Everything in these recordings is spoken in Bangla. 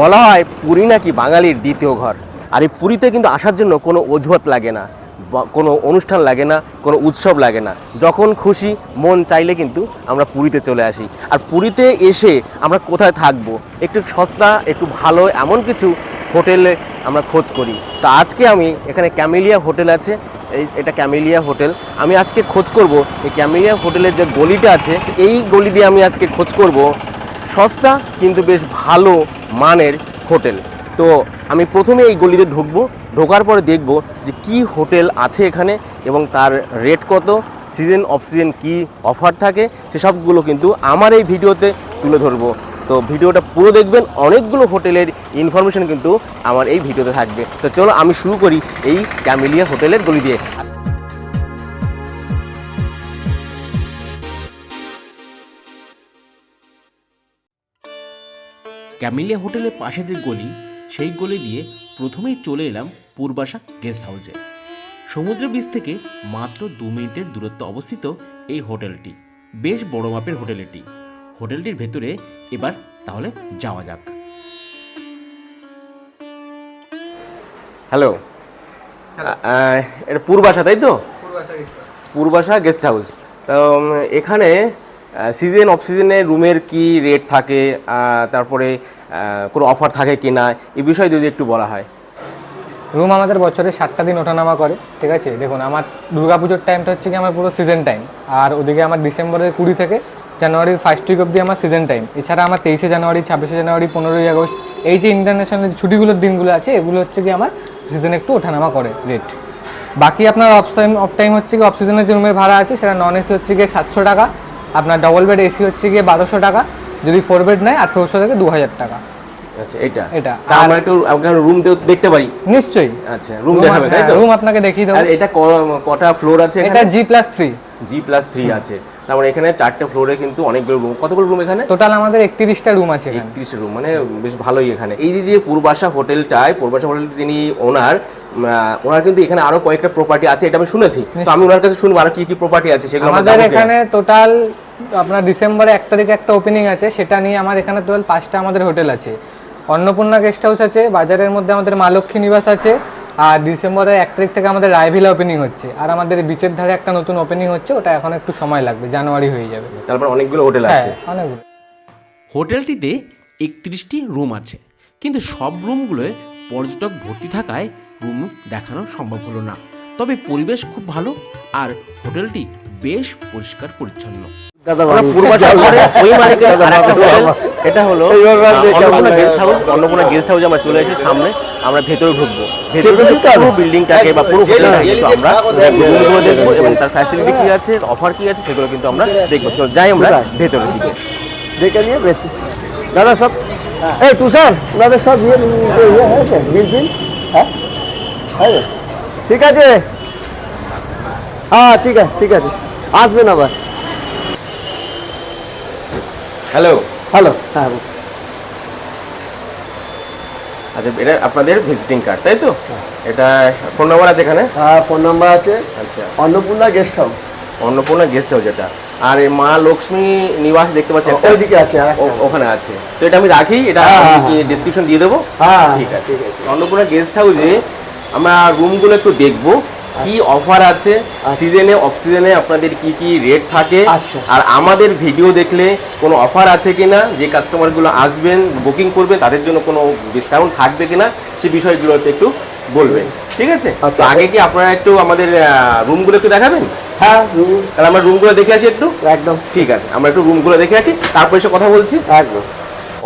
বলা হয় পুরী নাকি বাঙালির দ্বিতীয় ঘর। আর এই পুরীতে কিন্তু আসার জন্য কোনো অজুহাত লাগে না কোনো অনুষ্ঠান লাগে না, কোনো উৎসব লাগে না। যখন খুশি, মন চাইলে কিন্তু আমরা পুরীতে চলে আসি। আর পুরীতে এসে আমরা কোথায় থাকব? একটু সস্তা, একটু ভালো, এমন কিছু হোটেলে আমরা খোঁজ করি। তা আজকে আমি, এখানে ক্যামেলিয়া হোটেল আছে, এই, এটা ক্যামেলিয়া হোটেল। আমি আজকে খোঁজ করব, এই ক্যামেলিয়া হোটেলের যে গলিটা আছে, এই গলি দিয়ে আমি আজকে খোঁজ করব সস্তা, কিন্তু বেশ ভালো মানের হোটেল। তো আমি প্রথমে এই গলিতে ঢুকবো, ঢোকার পরে দেখব যে কি হোটেল আছে এখানে এবং তার রেট কত সিজন অফ সিজন কী অফার থাকে সেসবগুলো কিন্তু আমার এই ভিডিওতে তুলে ধরবো। তো ভিডিওটা পুরো দেখবেন, অনেকগুলো হোটেলের ইনফরমেশন কিন্তু আমার এই ভিডিওতে থাকবে। তো চলো আমি শুরু করি এই ক্যামিলিয়া হোটেলের গলি দিয়ে। ক্যামিলিয়া হোটেলের পাশে যে গলি সেই গলি দিয়ে প্রথমেই চলে এলাম পূর্বাশা গেস্ট হাউসে। সমুদ্র বীচ থেকে মাত্র দু মিনিটের দূরত্ব অবস্থিত এই হোটেলটি। বেশ বড় মাপের হোটেল এটি হোটেলটির ভেতরে এবার তাহলে যাওয়া যাক। হ্যালো। এটা পূর্বাশা তাই তো? Purbasha guest house. তো এখানে সিজন অফ সিজনে রুমের কি রেট থাকে তারপরে কোনো অফার থাকে কি না, এই বিষয়ে যদি একটু বলা হয়। রুম আমাদের বছরে সাতটা দিন ওঠানামা করে, ঠিক আছে? দেখুন, আমার দুর্গাপুজোর টাইমটা হচ্ছে কি আমার পুরো সিজন টাইম আর ওদিকে আমার ডিসেম্বরের কুড়ি থেকে জানুয়ারির ফার্স্ট উইক অবধি আমার সিজন টাইম এছাড়া আমার তেইশে জানুয়ারি, ছাব্বিশে জানুয়ারি, পনেরোই আগস্ট, এই যে ইন্টারন্যাশনাল ছুটিগুলোর দিনগুলো আছে, এগুলো হচ্ছে কি আমার সিজনে একটু ওঠানামা করে রেট বাকি আপনার অফ টাইম অফ টাইম হচ্ছে কি অফ সিজনের যে রুমের ভাড়া আছে, সেটা নন এসি হচ্ছে গিয়ে সাতশো টাকা আপনার ডবল বেড এসি হচ্ছে গিয়ে বারোশো টাকা যদি ফোর বেড নেয় আঠেরোশো থেকে দু হাজার টাকা। আচ্ছা এটা? এটা। আমরা একটু রুম দেখতে পারি? নিশ্চয়ই। আচ্ছা রুম দেখাবে তাই তো? রুম আপনাকে দেখিয়ে দেবো। আর এটা কটা ফ্লোর আছে এটা G plus three G plus three আছে। তারপরে এখানে চারটে ফ্লোরে কিন্তু অনেকগুলো রুম কতগুলো রুম এখানে? টোটাল আমাদের একত্রিশটা রুম আছে এখানে। একত্রিশ রুম মানে বেশ ভালোই এখানে। এই যে পূর্বাশা হোটেলটায় পূর্বাশা হোটেল যিনি ওনার ওনার কিন্তু এখানে আরও কয়েকটা প্রপার্টি আছে এটা আমি শুনেছি। তো আমি ওনার কাছে শুনব আর কি কি প্রপার্টি আছে সেগুলো আমাদের এখানে টোটাল আপনার ডিসেম্বরে এক তারিখে একটা ওপেনিং আছে সেটা নিয়ে আমার এখানে টোটাল পাঁচটা আমাদের হোটেল আছে। অন্নপূর্ণা গেস্ট হাউস আছে বাজারের মধ্যে আমাদের মা লক্ষ্মী নিবাস আছে আর ডিসেম্বরে এক তারিখ থেকে আমাদের রায়ভিলা ওপেনিং হচ্ছে। আর আমাদের বিচের ধারে একটা নতুন ওপেনিং হচ্ছে ওটা এখন একটু সময় লাগবে জানুয়ারি হয়ে যাবে। তারপর অনেকগুলো হোটেল হ্যাঁ আছে অনেকগুলো। হোটেলটিতে একত্রিশটি রুম আছে কিন্তু সব রুমগুলোয় পর্যটক ভর্তি থাকায় রুম দেখানো সম্ভব হলো না। তবে পরিবেশ খুব ভালো আর হোটেলটি বেশ পরিষ্কার পরিচ্ছন্ন। এটা হলো Annapurna guest house Annapurna guest হাউসে আমরা চলে এসে সামনে। আমরা ভেতরে ঢুকবো। ভেতরে পুরো বিল্ডিংটাকে বা পুরো হোটেলটাকে কিন্তু আমরা রুমগুলো দেখব এবং তার ফ্যাসিলিটি কি আছে অফার কি আছে সেগুলো কিন্তু আমরা দেখব। তো যাই আমরা ভেতরের দিকে। দেখে নিয়ে বেশি। দাদা সব এই তুষার দাদা সব ইয়ে ইয়ে হয়েছে বিল ফিল? হ্যাঁ? হয়ে? ঠিক আছে। হ্যাঁ ঠিক আছে ঠিক আছে। আসবেন আবার। হ্যালো। হ্যালো হ্যাঁ। আচ্ছা এটা আপনাদের ভিজিটিং কার্ড তাই তো? এটা ফোন নাম্বার আছে এখানে? হ্যাঁ ফোন নাম্বার আছে। আচ্ছা। Annapurna guest house Annapurna guest house এটা। আর এই মা লক্ষ্মী নিবাস দেখতে পাচ্ছেন একটা? ওইদিকে আছে ওখানে আছে। তো এটা আমি রাখি এটা হ্যাঁ, আমি হ্যাঁ, কি ডিসক্রিপশন দিয়ে দেবো? হ্যাঁ ঠিক আছে। অন্নপূর্ণা গেস্ট হাউসে আমরা রুমগুলো একটু দেখব। কি অফার আছে? সিজনে অফ সিজনে আপনাদের কি কি রেট থাকে? আচ্ছা। আর আমাদের ভিডিও দেখলে কোনো অফার আছে কিনা? যে কাস্টমারগুলো আসবেন বুকিং করবে তাদের জন্য কোনো ডিসকাউন্ট থাকবে কিনা? সে বিষয়গুলোতে একটু বলবেন। ঠিক আছে? আচ্ছা। তো আগে কি আপনারা একটু আমাদের রুমগুলো একটু দেখাবেন? হ্যাঁ রুম তাহলে আমরা রুমগুলো দেখে আসি একটু? একদম। ঠিক আছে। আমরা একটু রুমগুলো দেখে আসি তারপর এসে কথা বলছি। একদম।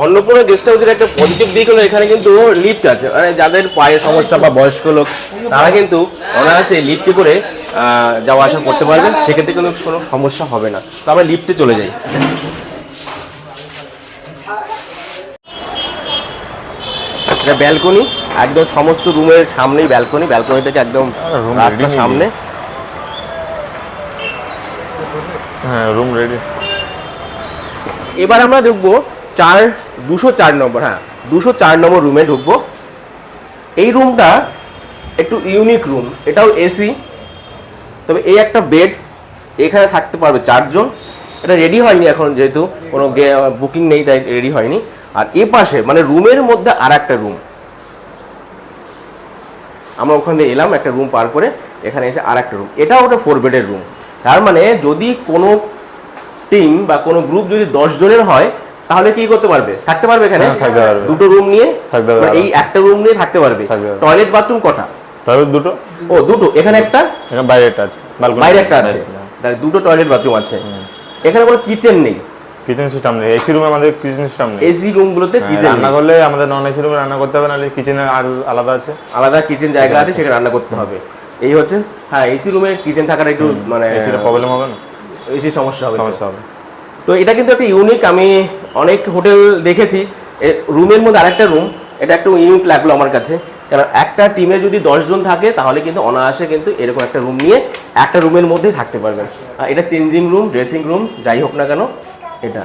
অন্নপূর্ণা গেস্ট হাউসের একটা পজিটিভ দিক হলো এখানে কিন্তু লিফট আছে। মানে যাদের পায়ে সমস্যা বা বয়স্ক লোক তারা কিন্তু অনায়াসে লিফটে করে যাওয়া আসা করতে পারবেন। সেক্ষেত্রে কিন্তু কোনো সমস্যা হবে না। তো আমরা লিফটে চলে যাই। এটা ব্যালকনি একদম সমস্ত রুমের সামনেই ব্যালকনি ব্যালকনি থেকে একদম রাস্তার সামনে। হ্যাঁ রুম রেডি এবার আমরা দেখব চার দুশো চার নম্বর হ্যাঁ দুশো চার নম্বর রুমে ঢুকবো। এই রুমটা একটু ইউনিক রুম এটাও এসি তবে এই একটা বেড এখানে থাকতে পারবে চারজন। এটা রেডি হয়নি এখন যেহেতু, কোনো বুকিং নেই, তাই রেডি হয়নি। আর এ পাশে মানে রুমের মধ্যে আর একটা রুম আমরা ওখান এলাম, একটা রুম পার করে এখানে এসে আর একটা রুম এটা ওটা ফোর বেডের রুম তার মানে যদি কোনো টিম বা কোনো গ্রুপ যদি দশ জনের হয় তাহলে কি করতে পারবে? থাকতে পারবে এখানে। দুটো রুম নিয়ে? এই একটা রুম নিয়ে থাকতে পারবে। টয়লেট বাথরুম কটা? তবে দুটো। ও দুটো। এখানে একটা? এখানে বাইরে একটা আছে বাইরে একটা আছে। তাহলে দুটো টয়লেট বাথরুম আছে। এখানে কোনো কিচেন নেই? কিচেন সিস্টেম নেই। এসি রুমে আমাদের কিচেন সিস্টেম নেই। এসি রুমগুলোতে কিচেন রান্না করলে আমাদের নন এসি রুমে রান্না করতে হবে নাহলে কিচেনে আলাদা আছে। আলাদা কিচেন জায়গা আছে। সেখানে রান্না করতে হবে। এই হচ্ছে হ্যাঁ এসি রুমে কিচেন থাকাটা একটু মানে এসিটা প্রবলেম হবে না। এসি সমস্যা হবে। সমস্যা হবে। তো এটা কিন্তু একটা ইউনিক আমি অনেক হোটেল দেখেছি। রুমের মধ্যে আরেকটা রুম এটা একটা ইউনিক লাগল আমার কাছে। কারণ একটা টিমে যদি জন থাকে তাহলে কিন্তু অনায়াসে কিন্তু এরকম একটা রুম নিয়ে একটা রুমের মধ্যেই থাকতে পারবেন। আর এটা চেঞ্জিং রুম ড্রেসিং রুম যাই হোক না কেন এটা।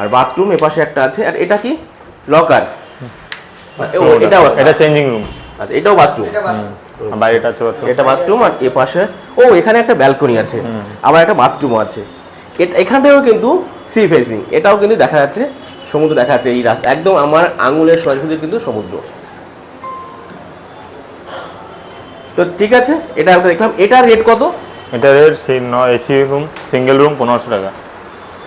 আর বাথরুম এপাশে একটা আছে আর এটা কি? লকার এটাও এটা চেঞ্জিং রুম আচ্ছা এটাও বাথরুম এটা এটা বাথরুম আর এ পাশে ও এখানে একটা ব্যালকনি আছে। আবার একটা বাথরুমও আছে। এটা এখান থেকেও কিন্তু সি ফেসিং এটাও কিন্তু দেখা যাচ্ছে সমুদ্র দেখা যাচ্ছে এই রাস্তা একদম আমার আঙুলের সোজাসুজি কিন্তু সমুদ্র। তো ঠিক আছে এটা আমরা দেখলাম এটার রেট কত? এটা rate AC room single room পনেরোশো টাকা।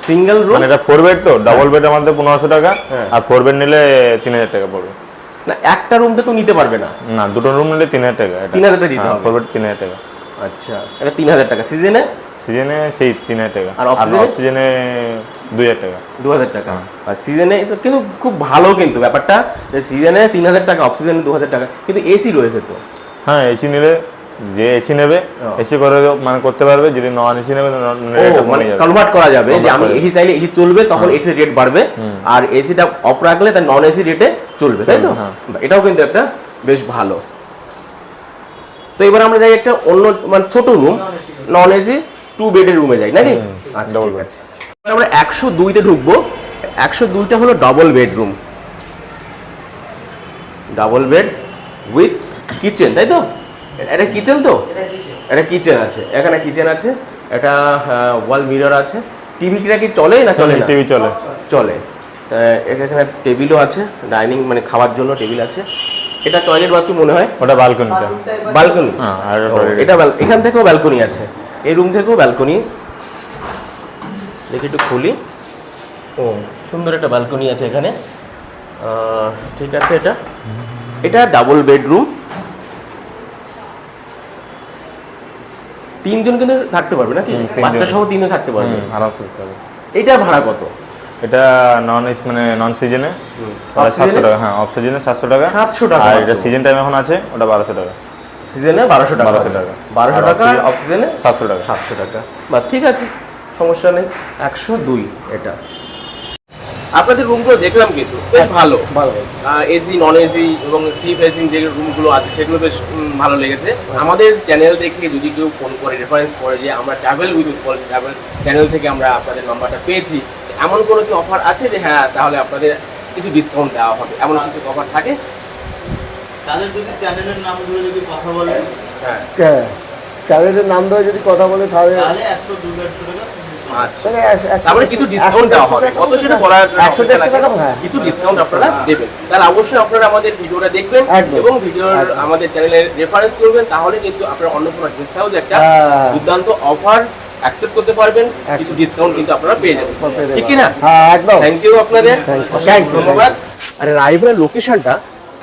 সিঙ্গেল রুম মানে এটা ফোর বেড তো ডাবল বেড আমাদের পনেরোশো টাকা হ্যাঁ। আর ফোর বেড নিলে তিন হাজার টাকা পড়বে। না একটা রুম তো কেউ নিতে পারবে না। না দুটো রুম নিলে তিন হাজার টাকা 3,000 টাকা দিতে হবে। ফোর বেড তিন হাজার টাকা। আচ্ছা এটা তিন হাজার টাকা সিজনে সিজনে সেই তিন হাজার টাকা। আর আর off-season? সিজনে দুই হাজার টাকা। দু হাজার টাকা। আর সিজনে কিন্তু খুব ভালো কিন্তু ব্যাপারটা যে সিজনে তিন হাজার টাকা অফ সিজনে দু হাজার টাকা। কিন্তু এসি রয়েছে তো। হ্যাঁ এসি নিলে যে এসি নেবে এসি করে মানে করতে পারবে যদি নন এসি নেবে মানে কনভার্ট করা যাবে যে আমি এসি চাইলে এসি চলবে তখন এসি রেট বাড়বে। আর এসিটা অফ রাখলে তার নন এসি রেটে চলবে তাই তো? হ্যাঁ। এটাও কিন্তু একটা বেশ ভালো। তো এবার আমরা যাই একটা অন্য মানে ছোট রুম নন এসি টু বেডের রুমে যাই নাকি? আচ্ছা double ঠিক আছে আমরা একশো দুইতে ঢুকবো। একশো দুইটা হলো double bedroom double bed with kitchen তাই তো? এটা কিচেন তো? এটা কিচেন আছে। এখানে কিচেন আছে। একটা ওয়াল মিরর আছে। টিভি টিভিটা কি চলে না চলে টিভি চলে। চলে। এখানে টেবিলও আছে। ডাইনিং মানে খাওয়ার জন্য টেবিল আছে। এটা টয়লেট বাথরুম মনে হয়? ওটা বালকনিটা বালকনি হ্যাঁ আর এটা এখান থেকেও ব্যালকনি আছে। এই রুম থেকেও ব্যালকনি দেখি একটু খুলি। ও সুন্দর একটা ব্যালকনি আছে এখানে। ঠিক আছে এটা। এটা ডাবল বেডরুম তিনজন কিন্তু থাকতে পারবে নাকি? বাচ্চা সহ তিনজন থাকতে পারবে। আরামসে। এটার ভাড়া কত? এটা নন এসি মানে নন সিজনে সাতশো? টাকা হ্যাঁ অফ সিজনে সাতশো টাকা। 700 টাকা আর এটা সিজন টাইম এখন আছে ওটা বারোশো টাকা। সিজনে বারোশো টাকা। 1200 টাকা। বারোশো টাকা আর off-season? অক্সিজেনে সাতশো টাকা। সাতশো টাকা। বা ঠিক আছে সমস্যা নেই। একশো দুই এটা। আপনাদের রুমগুলো দেখলাম কিন্তু বেশ ভালো। ভালো। এসি নন এসি এবং সি ফেসিং যে রুমগুলো আছে সেগুলো বেশ ভালো লেগেছে। আমাদের চ্যানেল দেখে যদি কেউ ফোন করে রেফারেন্স করে যে আমরা travel with Utpal travel channel থেকে আমরা আপনাদের নাম্বারটা পেয়েছি এমন কোনো কি অফার আছে যে হ্যাঁ তাহলে আপনাদের কিছু ডিসকাউন্ট দেওয়া হবে? এমন কিছু অফার থাকে? তাদের যদি চ্যানেলের নাম ধরে যদি কথা বলে হ্যাঁ। চ্যানেলের নাম ধরে যদি কথা বলে তাহলে একশো টাকা আচ্ছা। তারপরে কিছু ডিসকাউন্ট দেওয়া হবে। কত সেটা বলার। হ্যাঁ। কিছু ডিসকাউন্ট আপনারা দেবেন। তাহলে অবশ্যই আপনারা আমাদের ভিডিওটা দেখবেন এবং ভিডিওর আমাদের চ্যানেলের রেফারেন্স করবেন তাহলে কিন্তু আপনারা অন্নপূর্ণা গেস্ট হাউস একটা হ্যাঁ। দুর্দান্ত অফার অ্যাকসেপ্ট করতে পারবেন। কিছু ডিসকাউন্ট কিন্তু আপনারা পেয়ে যাবেন। ঠিক কি না হ্যাঁ একদম। থ্যাংক ইউ আপনাদের. ধন্যবাদ। আরে রাইভেলের লোকেশনটা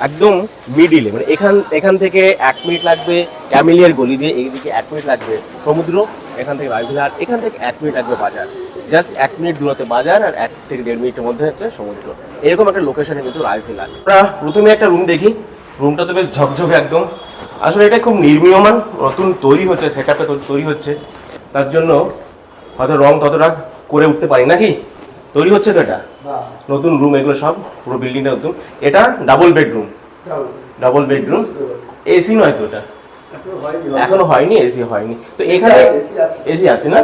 একদম মিডিলে মানে এখান এখান থেকে এক মিনিট লাগবে ক্যামিলিয়ার গলি দিয়ে এইদিকে এক মিনিট লাগবে সমুদ্র, এখান থেকে আর এখান থেকে এক মিনিট লাগবে বাজার। জাস্ট এক মিনিট দূরত্বে বাজার আর এক থেকে দেড় মিনিটের মধ্যে হচ্ছে সমুদ্র। এরকম একটা লোকেশনে কিন্তু রাইভেল আর আমরা প্রথমে একটা রুম দেখি। রুমটা তো বেশ ঝকঝকে একদম। আসলে এটা খুব নির্মীয়মান, নতুন তৈরি হচ্ছে সেটআপটা তৈরি হচ্ছে। তার জন্য হয়তো রং ততটা করে উঠতে পারি নাকি? তৈরি হচ্ছে তো এটা? নতুন রুম এগুলো সব পুরো বিল্ডিংটা নতুন। এটা double bedroom double bedroom AC নয় তো এটা? এখনও হয়নি এসি হয়নি তো এখানে এসি আছে। না?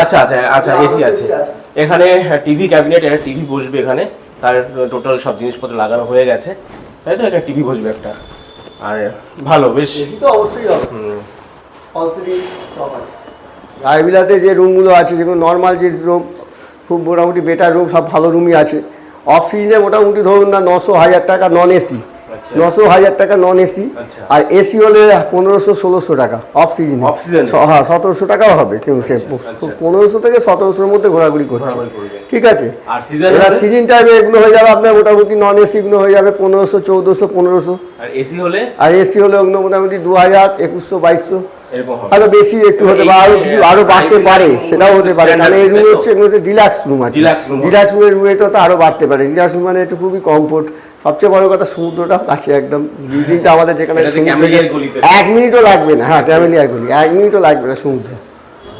আচ্ছা আচ্ছা আচ্ছা এসি আছে। এখানে টিভি ক্যাবিনেট একটা টিভি বসবে এখানে। তার টোটাল সব জিনিসপত্র লাগানো হয়ে গেছে। তাই তো একটা টিভি বসবে একটা। আর ভালো বেশ। এসি তো অবশ্যই হবে। হুম, রায়বিলাতে যে রুমগুলো আছে যেগুলো নর্মাল যে রুম খুব মোটামুটি বেটার রুম সব ভালো রুমই আছে। অফ সিজনে মোটামুটি ধরুন না নশো হাজার টাকা নন এসি আচ্ছা। নশো হাজার টাকা নন এসি আচ্ছা। আর এসি হলে পনেরোশো ষোলোশো টাকা অফ সিজনে হ্যাঁ সতেরোশো টাকাও হবে কেউ সে আচ্ছা, পনেরোশো থেকে সতেরোশোর মধ্যে ঘোরাঘুরি করছে। ঠিক আছে? আর এবার সিজন টাইমে এগুলো হয়ে যাবে আপনার মোটামুটি নন এসি গুলো হয়ে যাবে পনেরোশো চৌদ্দশো পনেরোশো। আর এসি হলে? আর এসি হলে ওগুলো মোটামুটি দু হাজার একুশশো বাইশশো। আরও বেশি একটু হতে পারে আরও কিছু আরও বাড়তে পারে সেটাও হতে পারে। তাহলে এই রুম হচ্ছে এগুলো হচ্ছে ডিলাক্স রুম আছে। ডিলাক্স রুমের রুমে তো আরও বাড়তে পারে। ডিলাক্স রুম মানে একটু খুবই কমফোর্ট সবচেয়ে বড় কথা সমুদ্রটা কাছে একদম। বিল্ডিংটা আমাদের যেখানে। এক মিনিটও লাগবে না। হ্যাঁ ফ্যামিলি ক্যামেলিয়ার গলি। এক মিনিটও লাগবে না সমুদ্র।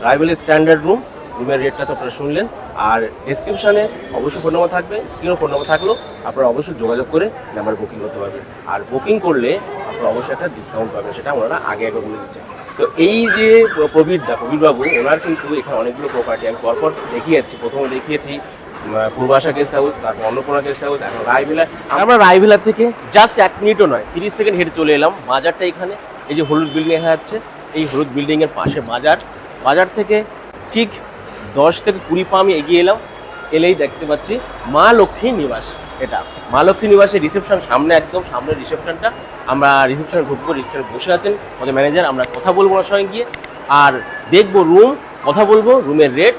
রাইভেল স্ট্যান্ডার্ড রুম রুমের রেটটা তো আপনারা শুনলেন। আর ডিসক্রিপশনে অবশ্যই ফোন নম্বর থাকবে স্ক্রিনও ফোন নম্বর থাকলেও আপনারা অবশ্যই যোগাযোগ করে নাম্বার বুকিং করতে পারবেন। আর বুকিং করলে আপনারা অবশ্যই একটা ডিসকাউন্ট পাবেন, সেটা ওনারা আগে আগে বলে দিচ্ছে। তো এই যে প্রবীরদা প্রবীরবাবু ওনার কিন্তু এখানে অনেকগুলো প্রপার্টি আমি পরপর দেখিয়েছি। প্রথমে দেখিয়েছি পূর্বাশা গেস্ট হাউস তারপর অন্নপূর্ণা গেস্ট হাউস এখন রায়ভিলা। আমরা রায়ভিলা থেকে জাস্ট এক মিনিটও নয়, তিরিশ সেকেন্ড হেঁটে চলে এলাম বাজারটা এখানে। এই যে হলুদ বিল্ডিং দেখা যাচ্ছে এই হলুদ বিল্ডিংয়ের পাশে বাজার। বাজার থেকে ঠিক দশ থেকে কুড়ি পা আমি এগিয়ে এলাম এলেই দেখতে পাচ্ছি মা লক্ষ্মী নিবাস এটা। মা লক্ষ্মী নিবাসের রিসেপশন সামনে একদম সামনে রিসেপশনটা আমরা রিসেপশনে ঢুকবো রিসেপশনে বসে আছেন আমাদের ম্যানেজার আমরা কথা বলব ওনার সঙ্গে গিয়ে। আর দেখব রুম কথা বলব রুমের রেট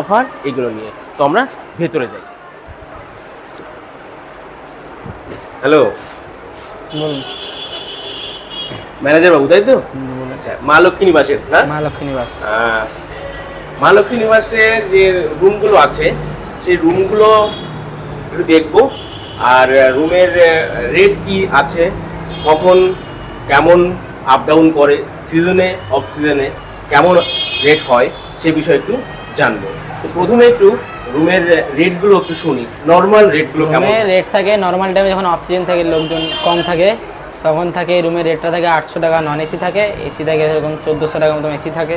অফার এগুলো নিয়ে। তো আমরা ভেতরে যাই। হ্যালো ম্যানেজার বাবু তাই তো? আচ্ছা মা লক্ষ্মী নিবাসের না মা লক্ষ্মী নিবাস। আহ, মা নিবাসের যে রুমগুলো আছে সেই রুমগুলো একটু দেখব। আর রুমের রেট কি আছে কখন কেমন আপ ডাউন করে সিজনে অফ সিজনে কেমন রেট হয় সে বিষয়ে একটু জানব। তো প্রথমে একটু রুমের রেটগুলো একটু শুনি নর্মাল রেটগুলো কেমন? রেট থাকে নর্মাল টাইমে যখন অক্সিজেন থাকে লোকজন কম থাকে তখন থাকে রুমের রেটটা থাকে আটশো টাকা নন এসি থাকে এসি থাকে এরকম চোদ্দোশো টাকা মতো এসি থাকে।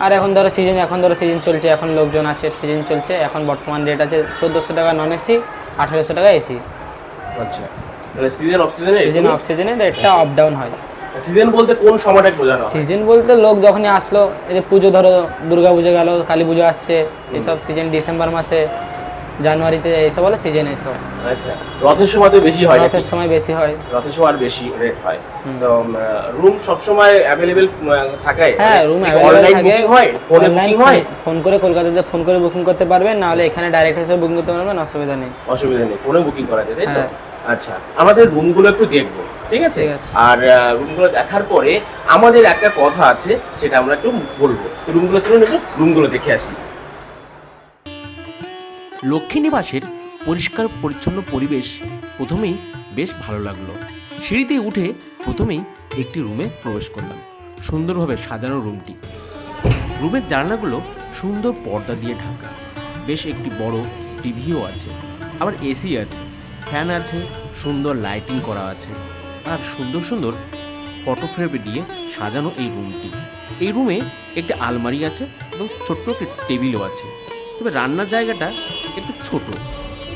আর এখন ধরো সিজন এখন ধরো সিজন চলছে এখন লোকজন আছে সিজন চলছে এখন বর্তমান রেট আছে চোদ্দোশো টাকা নন এসি আঠেরোশো টাকা এসি আচ্ছা। সিজন অফ সিজনে সিজন অফ সিজনে রেটটা আপ ডাউন হয়। সিজন বলতে কোন সময়টা বোঝানো সিজন বলতে লোক যখনই আসলো এই যে পুজো ধরো দুর্গা পুজো গেল কালী পুজো আসছে এসব সিজন ডিসেম্বর মাসে জানুয়ারিতে এইসব হলো সিজন এইসব। আচ্ছা রথের সময় তো বেশি হয় রথের সময় বেশি হয়। রথের সময় আর বেশি রেট হয়। তো রুম সব সময় অ্যাভেলেবেল থাকে হ্যাঁ রুম অনলাইন বুকিং হয়? ফোনে বুকিং হয়? ফোন করে কলকাতাতে ফোন করে বুকিং করতে পারবেন নাহলে এখানে ডাইরেক্ট এসে বুকিং করতে পারবেন অসুবিধা নেই। অসুবিধা নেই ফোনে বুকিং করা যায় তাই তো? হ্যাঁ। আচ্ছা আমাদের রুমগুলো একটু দেখব ঠিক আছে? ঠিক আছে। আর রুমগুলো দেখার পরে আমাদের একটা কথা আছে সেটা আমরা একটু বলব। রুমগুলো চলুন একটু রুমগুলো দেখে আসি। লক্ষ্মী নিবাসের পরিষ্কার পরিচ্ছন্ন পরিবেশ প্রথমেই বেশ ভালো লাগল। সিঁড়িতে উঠে প্রথমেই একটি রুমে প্রবেশ করলাম। সুন্দরভাবে সাজানো রুমটি। রুমের জানালাগুলো সুন্দর পর্দা দিয়ে ঢাকা। বেশ একটি বড় টিভিও আছে। আবার এসি আছে। ফ্যান আছে, সুন্দর লাইটিং করা আছে। আর সুন্দর সুন্দর ফটো ফ্রেম দিয়ে সাজানো এই রুমটি। এই রুমে একটি আলমারি আছে এবং ছোট্ট একটি টেবিলও আছে। তবে রান্নার জায়গাটা একটু ছোট।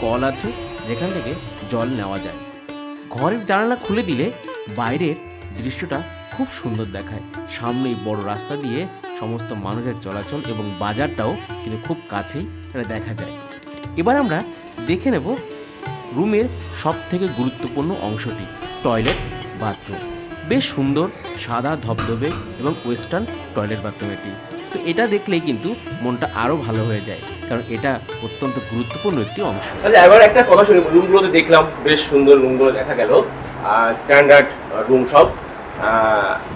কল আছে, যেখান থেকে জল নেওয়া যায়। ঘরের জানালা খুলে দিলে বাইরের দৃশ্যটা খুব সুন্দর দেখায়। সামনেই বড় রাস্তা দিয়ে সমস্ত মানুষের চলাচল এবং বাজারটাও কিন্তু খুব কাছেই দেখা যায়। এবার আমরা দেখে নেব রুমের সব থেকে গুরুত্বপূর্ণ অংশটি, টয়লেট বাথরুম। বেশ সুন্দর, সাদা ধবধবে এবং ওয়েস্টার্ন টয়লেট বাথরুম এটি তো এটা দেখলেই কিন্তু মনটা আরও ভালো হয়ে যায় কারণ এটা অত্যন্ত গুরুত্বপূর্ণ একটি অংশ। আচ্ছা এবার একটা কথা শুনি রুমগুলোতে দেখলাম বেশ সুন্দর রুমগুলো দেখা গেল স্ট্যান্ডার্ড রুম সব।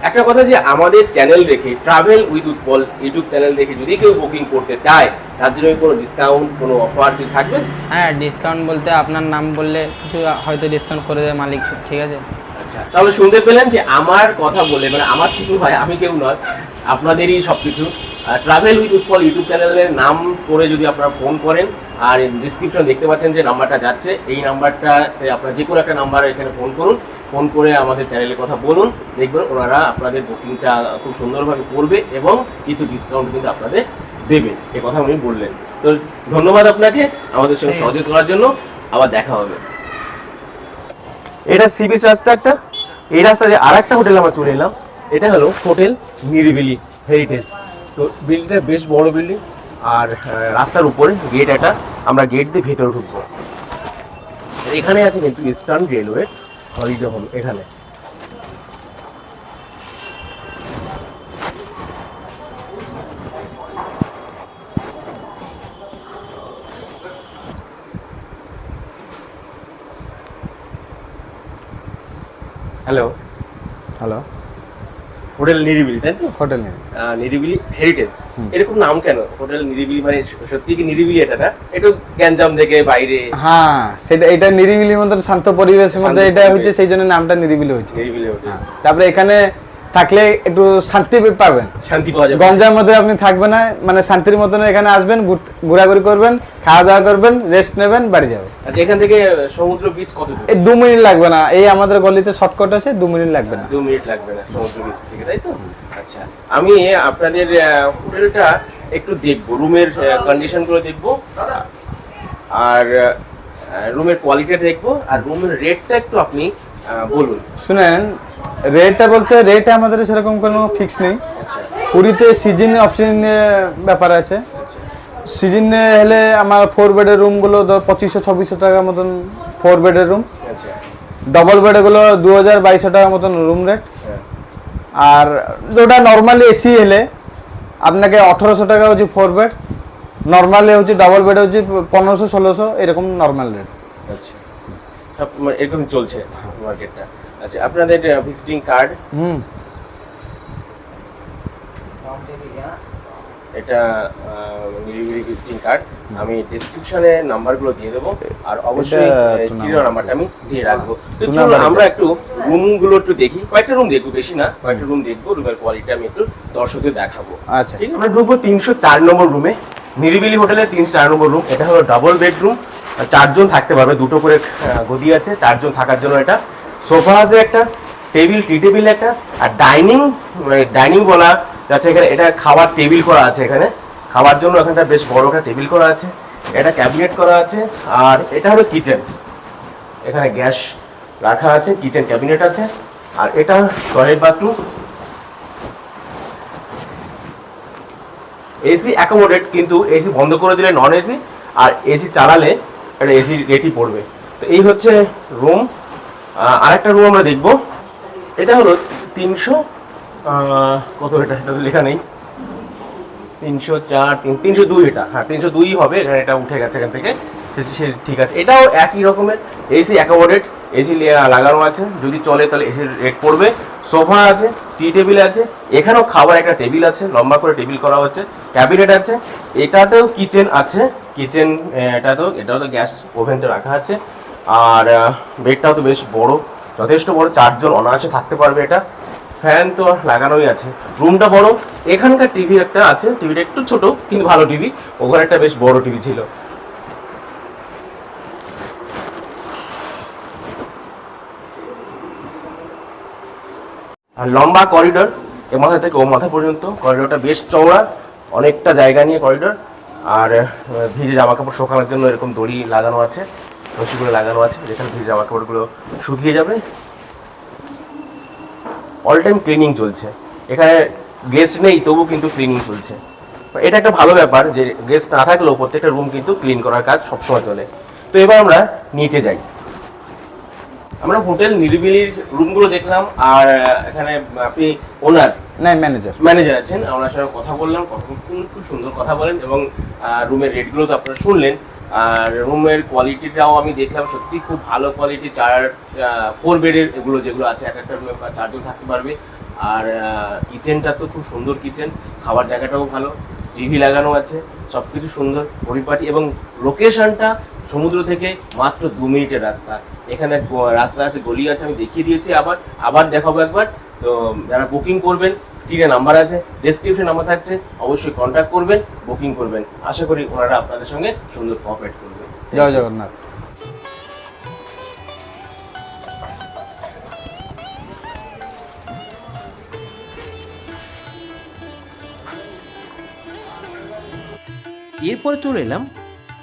একটা কথা যে আমাদের চ্যানেল দেখে travel with Utpal YouTube channel দেখে যদি কেউ বুকিং করতে চায় তার জন্য কোনো ডিসকাউন্ট কোনো অফার কিছু থাকবে? হ্যাঁ ডিসকাউন্ট বলতে আপনার নাম বললে কিছু হয়তো ডিসকাউন্ট করে দেবে মালিক ঠিক আছে? আচ্ছা তাহলে শুনতে পেলেন যে আমার কথা বলে মানে আমার চিকু ভাই আমি কেউ নয় আপনাদেরই সব কিছু ট্রাভেল উইথ উৎপল ইউটিউব চ্যানেলের নাম করে যদি আপনারা ফোন করেন আর ডিসক্রিপশন দেখতে পাচ্ছেন যে নাম্বারটা যাচ্ছে এই নাম্বারটা আপনারা যে কোনো একটা নাম্বার এখানে ফোন করুন ফোন করে আমাদের চ্যানেলের কথা বলুন দেখবেন ওনারা আপনাদের বুকিংটা খুব সুন্দরভাবে করবে এবং কিছু ডিসকাউন্ট কিন্তু আপনাদের দেবে। এ কথা উনি বললেন। তো ধন্যবাদ আপনাকে আমাদের সঙ্গে। সহযোগিতা করার জন্য আবার দেখা হবে। এটা সি বিচ রাস্তা একটা এই রাস্তা দিয়ে আর একটা হোটেল আমরা চলে এলাম। এটা হলো হোটেল নিরিবিলি হেরিটেজ। তো বিল্ডিংটা বেশ বড় বিল্ডিং আর রাস্তার উপরে গেট একটা, আমরা গেট দিয়ে ভেতরে ঢুকবো। এখানে আছে কিন্তু ইস্টার্ন রেলওয়ে হলিডে হোম এখানে। হ্যালো হ্যালো হোটেল নিরিবিলি তাই তো? হোটেল নিরিবিলি। হেরিটেজ এরকম নাম কেন? হোটেল নিরিবিলি মানে সত্যি কি নিরিবিলি এটা না? একটু গ্যাঞ্জাম থেকে বাইরে। হ্যাঁ সেটা এটা নিরিবিলির মতন শান্ত পরিবেশের মধ্যে এটা হচ্ছে সেই জন্য নামটা নিরিবিলি হচ্ছে নিরিবিলি হোটেল হ্যাঁ। তারপরে এখানে থাকলে একটু শান্তি পাবেন। শান্তি পাওয়া যাবে। গঞ্জার মধ্যে আপনি থাকবেন না মানে শান্তির মতন এখানে আসবেন ঘোরাঘুরি করবেন খাওয়া দাওয়া করবেন রেস্ট নেবেন বাড়ি যাবেন। আচ্ছা এখান থেকে সমুদ্র বিচ কত দূর? এই দু মিনিট লাগবে না। এই আমাদের গলিতে শর্টকাট আছে দু মিনিট লাগবে না। দু মিনিট লাগবে না সমুদ্র বিচ থেকে তাই তো? আচ্ছা আমি আপনাদের হোটেলটা একটু দেখব রুমের কন্ডিশনগুলো দেখব। আর রুমের কোয়ালিটিটা দেখব আর রুমের রেটটা একটু আপনি বলুন। শুনেন রেটটা বলতে রেট আমাদের সেরকম কোনো ফিক্স নেই। আচ্ছা। পুরীতে সিজন অপশন ব্যাপার আছে। সিজনে হলে আমার ফোর বেডের রুমগুলো ধর পঁচিশশো ছাব্বিশশো টাকার মতন ফোর বেডের রুম ডবল বেডগুলো দু হাজার বাইশশো টাকার মতন রুম রেট হ্যাঁ। আর যেটা নর্মালি এসি হলে আপনাকে আঠারোশো টাকা হচ্ছে ফোর বেড নর্মালি হচ্ছে ডবল বেড হচ্ছে পনেরোশো ষোলোশো এরকম নর্মাল রেট আচ্ছা। এরকম চলছে মার্কেটটা আচ্ছা আপনাদের ভিজিটিং কার্ড হুম। এটা ডেলিভারি ভিজিটিং কার্ড আমি ডিসক্রিপশনে নাম্বারগুলো দিয়ে দেবো। আর অবশ্যই স্ক্রিনের নাম্বারটা আমি দিয়ে রাখব। তো চলুন আমরা একটু রুমগুলো একটু দেখি। কয়েকটা রুম দেখব বেশি না কয়েকটা রুম দেখব। রুমের কোয়ালিটি আমি একটু দর্শকদের দেখাবো। আচ্ছা। ঠিক আছে? আমরা ঢুকবো তিনশো চার নম্বর রুমে নিরিবিলি হোটেলে তিনশো চার নম্বর রুম এটা হলো ডাবল বেডরুম চারজন থাকতে পারবে, দুটো করে গদি আছে, চারজন থাকার জন্য এটা। সোফা আছে একটা, টেবিল, টি টেবিল একটা, আর ডাইনিং ডাইনিং বলা যাচ্ছে এখানে, এটা খাওয়ার টেবিল করা আছে এখানে। খাওয়ার জন্য এখানটা বেশ বড় একটা টেবিল করা আছে। এটা ক্যাবিনেট করা আছে, আর এটা হলো কিচেন। এখানে গ্যাস রাখা আছে, কিচেন ক্যাবিনেট আছে, আর এটা টয়লেট বাথরুম। এসি অ্যাকোমোডেট, কিন্তু এসি বন্ধ করে দিলে নন এসি আর এসি চালালে একটা এসি রেটই পড়বে। তো এই হচ্ছে রুম। আরেকটা রুম আমরা দেখব। এটা হলো তিনশো কত এটা? এটা তো লেখা নেই। তিনশো চার, তিন, তিনশো দুই এটা। হ্যাঁ তিনশো দুই হবে, এখানে এটা উঠে গেছে এখান থেকে। সে- ঠিক আছে। এটাও একই রকমের। এসি অ্যাকোমোডেট এসি লাগানো আছে। যদি চলে তাহলে এসি রেট পড়বে। সোফা আছে, টি টেবিল আছে। এখানেও খাবার একটা টেবিল আছে। লম্বা করে টেবিল করা হচ্ছে। ক্যাবিনেট আছে। এটাতেও কিচেন আছে। কিচেন এটা তো, এটাও তো গ্যাস ওভেনটা রাখা আছে। আর বেডটাও তো বেশ বড়, যথেষ্ট বড়, চারজন অনায়াসে থাকতে পারবে এটা। ফ্যান তো লাগানোই আছে। রুমটা বড়, এখানকার টিভি একটা আছে, টিভিটা একটু ছোট, কিন্তু ভালো টিভি। ওখানে একটা বেশ বড় টিভি ছিল। আর লম্বা করিডোর, এ মাথা থেকে ও মাথা পর্যন্ত। করিডোরটা বেশ চওড়া, অনেকটা জায়গা নিয়ে করিডোর। আর ভিজে জামা কাপড় শোকানোর জন্য এরকম দড়ি লাগানো আছে, রশিগুলো লাগানো আছে, যেখানে ভিজে জামা কাপড়গুলো শুকিয়ে যাবে। অল টাইম ক্লিনিং চলছে। এখানে গেস্ট নেই তবু কিন্তু ক্লিনিং চলছে। এটা একটা ভালো ব্যাপার যে গেস্ট না থাকলেও প্রত্যেকটা রুম কিন্তু ক্লিন করার কাজ সবসময় চলে। তো এবার আমরা নিচে যাই। আমরা হোটেল নিরিবিলির রুমগুলো দেখলাম আর এখানে আপনি ওনার না ম্যানেজার ম্যানেজার আছেন। আমরা সঙ্গে কথা বললাম খুব সুন্দর কথা বলেন এবং রুমের রেটগুলো তো আপনারা শুনলেন। আর রুমের কোয়ালিটিটাও আমি দেখলাম সত্যি খুব ভালো কোয়ালিটি চার ফোর বেডের এগুলো যেগুলো আছে এক একটা রুমে চারজন থাকতে পারবে। আর কিচেনটা তো খুব সুন্দর কিচেন খাবার জায়গাটাও ভালো টিভি লাগানো আছে সব কিছু সুন্দর পরিপাটি এবং লোকেশনটা সমুদ্র থেকে মাত্র দু মিনিটের রাস্তা। এখানে রাস্তা আছে গলি আছে আমি দেখিয়ে দিয়েছি আবার আবার দেখাবো একবার। তো যারা বুকিং করবেন স্ক্রিনে নাম্বার আছে ডেসক্রিপশন নাম্বার থাকছে অবশ্যই কন্ট্যাক্ট করবেন বুকিং করবেন। আশা করি ওনারা আপনাদের সঙ্গে সুন্দর কোঅপারেট করবে। জয় জগন্নাথ। এরপরে চলে এলাম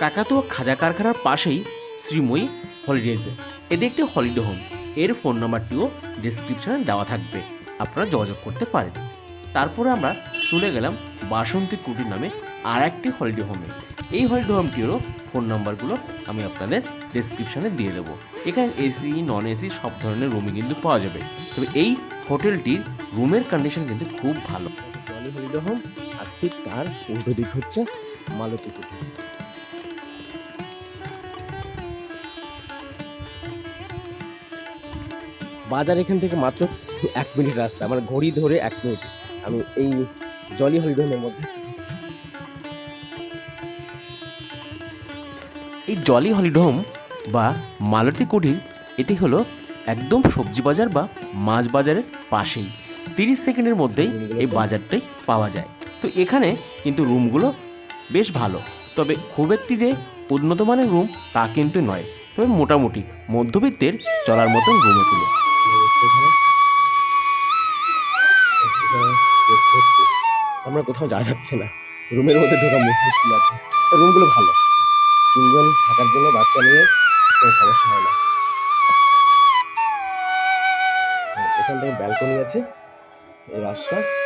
কাকাতুয়া খাজা কারখানার পাশেই শ্রীময়ী হলিডেজে। এটি একটি হলিডে হোম। এর ফোন নাম্বারটিও ডিসক্রিপশনে দেওয়া থাকবে। আপনারা যোগাযোগ করতে পারেন। তারপরে আমরা চলে গেলাম বাসন্তী কুটির নামে আর একটি হলিডে হোমে। এই হলিডে হোমটিরও ফোন নাম্বারগুলো আমি আপনাদের ডেসক্রিপশনে দিয়ে দেবো। এখানে এসি নন এসি সব ধরনের রুমই কিন্তু পাওয়া যাবে। তবে এই হোটেলটির রুমের কন্ডিশন কিন্তু খুব ভালো। হলিডে হোম, আর ঠিক তার উল্টো দিক হচ্ছে মালতী কুটির। বাজার এখান থেকে মাত্র এক মিনিট রাস্তা, আমার ঘড়ি ধরে এক মিনিট। আমি এই জলি হলিডে হোমের মধ্যে। এই জলি হলিডে হোম বা মালতী কুটির এটি হলো একদম সবজি বাজার বা মাছ বাজারের পাশেই। তিরিশ সেকেন্ডের মধ্যেই এই বাজারটাই পাওয়া যায়। তো এখানে কিন্তু রুমগুলো বেশ ভালো। তবে খুব একটি যে উন্নত মানের রুম তা কিন্তু নয়। তবে মোটামুটি মধ্যবিত্তের চলার মতন রুম আমরা কোথাও যাওয়া যাচ্ছে না। রুমের মধ্যে ঢোকা মুশকিল আছে। রুমগুলো ভালো। তিনজন থাকার জন্য বাচ্চা নিয়ে কোনো সমস্যা হয় না। এখান থেকে ব্যালকনি আছে। রাস্তা।